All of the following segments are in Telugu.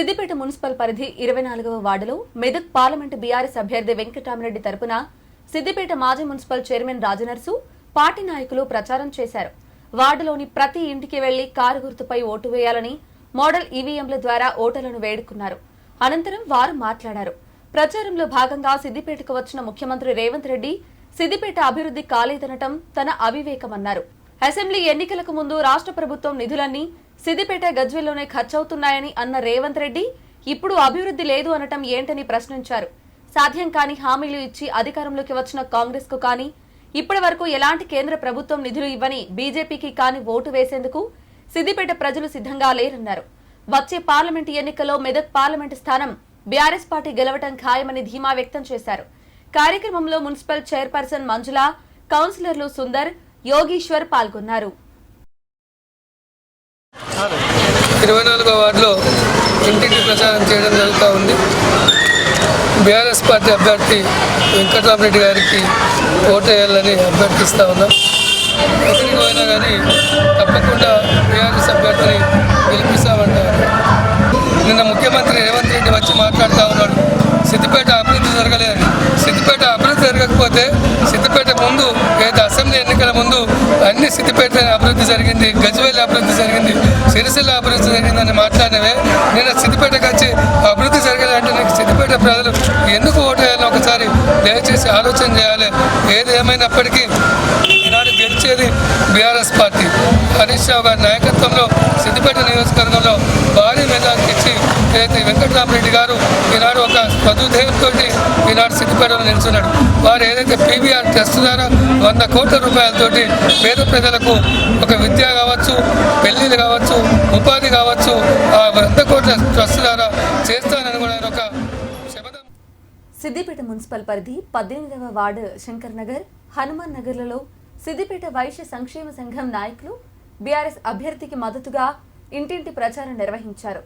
సిద్దిపేట మున్సిపల్ పరిధి ఇరవై నాలుగవ వార్డులో మెదక్ పార్లమెంటు బీఆర్ఎస్ అభ్యర్థి వెంకటరామిరెడ్డి తరపున సిద్దిపేట మాజీ మున్సిపల్ చైర్మన్ రాజనర్సు పార్టీ నాయకులు ప్రచారం చేశారు. వార్డులోని ప్రతి ఇంటికి వెళ్ళి కారు గుర్తుపై ఓటు వేయాలని మోడల్ ఈవీఎంల ద్వారా ఓటర్లను వేడుకున్నారు. అనంతరం వారు మాట్లాడారు. ప్రచారంలో భాగంగా సిద్దిపేటకు వచ్చిన ముఖ్యమంత్రి రేవంత్ రెడ్డి సిద్దిపేట అభివృద్ధి కాలేదనటం తన అవివేకమన్నారు. అసెంబ్లీ ఎన్నికలకు ముందు రాష్ట్ర ప్రభుత్వం నిధులన్నీ సిద్దిపేట గజ్వెల్లోనే ఖర్చవుతున్నాయని అన్న రేవంత్ రెడ్డి ఇప్పుడు అభివృద్ధి లేదు అనటం ఏంటని ప్రశ్నించారు. సాధ్యం కాని హామీలు ఇచ్చి అధికారంలోకి వచ్చిన కాంగ్రెస్కు కానీ ఇప్పటి వరకు ఎలాంటి కేంద్ర ప్రభుత్వం నిధులు ఇవ్వని బీజేపీకి కాని ఓటు వేసేందుకు సిద్దిపేట ప్రజలు సిద్ధంగా లేరన్నారు. వచ్చే పార్లమెంటు ఎన్నికల్లో మెదక్ పార్లమెంటు స్థానం బీఆర్ఎస్ పార్టీ గెలవటం ఖాయమని ధీమా వ్యక్తం చేశారు. కార్యక్రమంలో మున్సిపల్ చైర్పర్సన్ మంజుల కౌన్సిలర్లు సుందర్ యోగీశ్వర్ పాల్గొన్నారు. ఇరవై నాలుగో వార్డులో ఇంటింటి ప్రచారం చేయడం జరుగుతూ ఉంది. బీఆర్ఎస్ పార్టీ అభ్యర్థి వెంకటరామరెడ్డి గారికి ఓటు వేయాలని అభ్యర్థిస్తూ ఉన్నాం. ఎక్కడికి పోయినా కానీ తప్పకుండా బీఆర్ఎస్ అభ్యర్థిని గెలిపిస్తామంటారు. నిన్న ముఖ్యమంత్రి రేవంత్ రెడ్డి వచ్చి మాట్లాడుతూ ఉన్నాడు. సిద్దిపేట అభివృద్ధి జరగలేదని. సిద్దిపేట అభివృద్ధి జరగకపోతే సిద్దిపేట ముందు సిద్దిపేట అభివృద్ధి జరిగింది గజ్వేల్ అభివృద్ధి జరిగింది సిరిసిల్ల అభివృద్ధి జరిగిందని మాట్లాడినవే. నేను సిద్దిపేటకు వచ్చి అభివృద్ధి జరగాలంటే నీకు సిద్దిపేట ప్రజలు ఎందుకు ఓటు వేయాలని ఒకసారి దయచేసి ఆలోచన చేయాలి. ఏది ఏమైనప్పటికీ ఈనాడు గెలిచేది బీఆర్ఎస్ పార్టీ. హరీష్ రావు గారి నాయకత్వంలో సిద్దిపేట నియోజకవర్గంలో భారీ మెజార్టీ ఏదైతే వెంకటరామరెడ్డి గారు ఈనాడు ఒక పదుధేయంతో ఈనాడు సిద్ధిపేటలో నిల్చున్నాడు. వారు ఏదైతే పీవీఆర్ ట్రస్ట్ ద్వారా వంద కోట్ల రూపాయలతోటి పేద ప్రజలకు ఒక విద్య కావచ్చు పెళ్ళిలు కావచ్చు ఉపాధి కావచ్చు ఆ వంద కోట్ల ట్రస్ట్ ద్వారా చేస్తానని కూడా ఒక సిద్దిపేట మున్సిపల్ పరిధి పద్దెనిమిదవ వార్డు శంకర్ నగర్ హనుమాన్ నగర్లలో సిద్దిపేట వైశ్య సంక్షేమ సంఘం నాయకులు బీఆర్ఎస్ అభ్యర్థికి మద్దతుగా ఇంటింటి ప్రచారం నిర్వహించారు.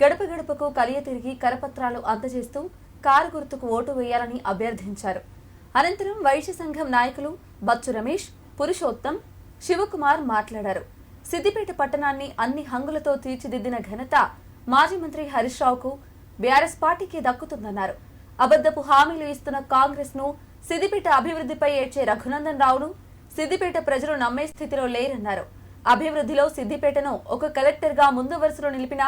గడప గడపకు కలియ తిరిగి కరపత్రాలు అందజేస్తూ కారు గుర్తుకు ఓటు వేయాలని అభ్యర్థించారు. అనంతరం వైశ్య సంఘం నాయకులు బచ్చు రమేష్ పురుషోత్తం శివకుమార్ మాట్లాడారు. సిద్దిపేట పట్టణాన్ని అన్ని హంగులతో తీర్చిదిద్దిన ఘనత మాజీ మంత్రి హరీష్ రావుకు బీఆర్ఎస్ పార్టీకి దక్కుతుందన్నారు. అబద్దపు హామీలు ఇస్తున్న కాంగ్రెస్ను సిద్దిపేట అభివృద్ధిపై ఏడ్చే రఘునందన్ రావును సిద్దిపేట ప్రజలు నమ్మే స్థితిలో లేరన్నారు. అభివృద్ధిలో సిద్దిపేటను ఒక కలెక్టర్గా ముందు వరుసలో నిలిపిన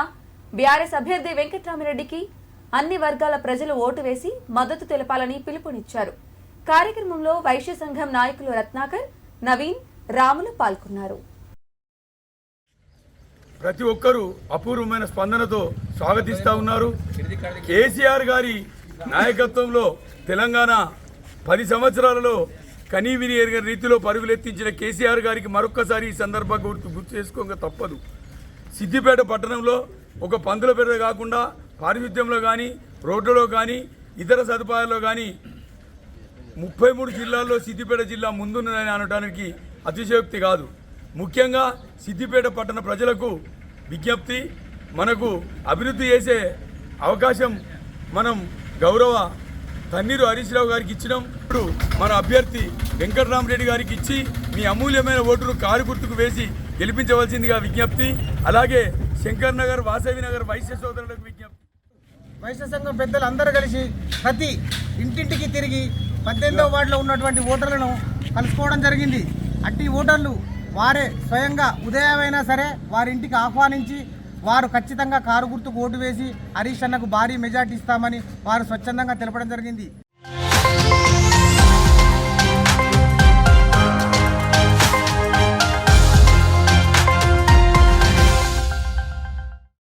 బీఆర్ఎస్ అభ్యర్థి వెంకట్రామిరెడ్డికి అన్ని వర్గాల ప్రజలు ఓటు వేసి మద్దతు తెలపాలని పిలుపునిచ్చారు. కార్యక్రమంలో వైశ్య సంఘం నాయకులు రత్నాకర్ నవీన్ రాములు పాల్గొన్నారు. ప్రతి ఒక్కరూ అపూర్వమైన స్పందనతో స్వాగతిస్తూ ఉన్నారు. కేసీఆర్ గారి నాయకత్వంలో తెలంగాణ పది సంవత్సరాలలో కనీవిని ఎరిగిన రీతిలో పరుగులెత్తించిన కేసీఆర్ గారికి మరొక్కసారి ఈ సందర్భంగా గుర్తు గుర్తు చేసుకోక తప్పదు. సిద్దిపేట పట్టణంలో ఒక పందుల పెద్ద కాకుండా పారిశుద్ధ్యంలో కానీ రోడ్లలో కానీ ఇతర సదుపాయాల్లో కానీ ముప్పై మూడు జిల్లాల్లో సిద్దిపేట జిల్లా ముందున్నదని అనడానికి అతిశయోక్తి కాదు. ముఖ్యంగా సిద్దిపేట పట్టణ ప్రజలకు విజ్ఞప్తి మనకు అభివృద్ధి చేసే అవకాశం మనం గౌరవ తన్నీరు హరీష్ రావు గారికి ఇచ్చినాం. ఇప్పుడు మన అభ్యర్థి వెంకటరామరెడ్డి గారికి ఇచ్చి మీ అమూల్యమైన ఓటును కారు గుర్తుకు వేసి గెలిపించవలసిందిగా విజ్ఞప్తి. అలాగే శంకర్ నగర్ వాసవి నగర్ వైశ్య సోదరులకు విజ్ఞప్తి. వైశ్య సంఘం పెద్దలు అందరూ కలిసి ప్రతి ఇంటింటికి తిరిగి పద్దెనిమిదవ వార్డులో ఉన్నటువంటి ఓటర్లను కలుసుకోవడం జరిగింది. అట్టి ఓటర్లు వారే స్వయంగా ఉదయమైనా సరే వారి ఇంటికి ఆహ్వానించి వారు ఖచ్చితంగా కారు గుర్తుకు ఓటు వేసి హరీష్ అన్నకు భారీ మెజార్టీ ఇస్తామని వారు స్వచ్ఛందంగా తెలపడం జరిగింది.